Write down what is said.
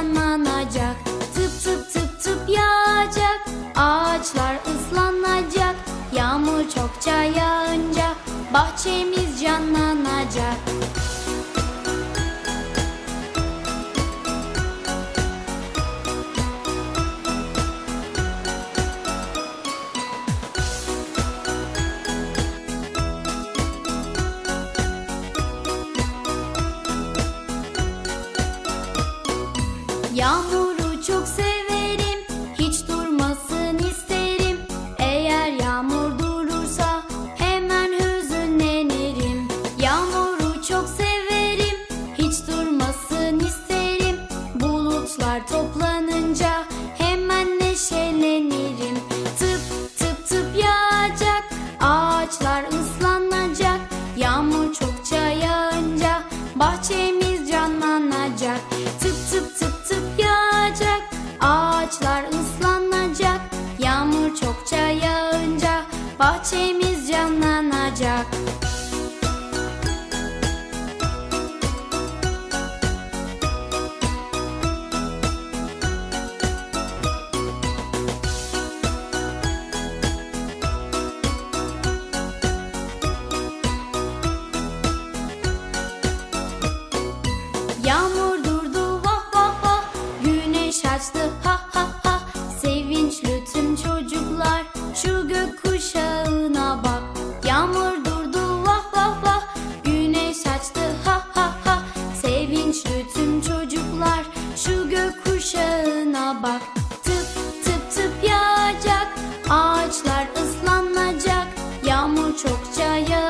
ıslanmanacak. Tıp tıp tıp tıp yağacak. Ağaçlar ıslanacak. Yağmur çokça yağınca Bahçemiz canlanacak. Yağmuru çok severim, hiç durmasın isterim. Eğer yağmur durursa hemen hüzünlenirim. Yağmuru çok severim, hiç durmasın isterim. Bulutlar toplanınca hemen neşelenirim. Tıp tıp tıp yağacak, ağaçlar ıslanacak. Yağmur çokça yağınca bahçemiz ağaçlar ıslanacak Yağmur çokça yağınca bahçemiz canlanacak. çokça yağ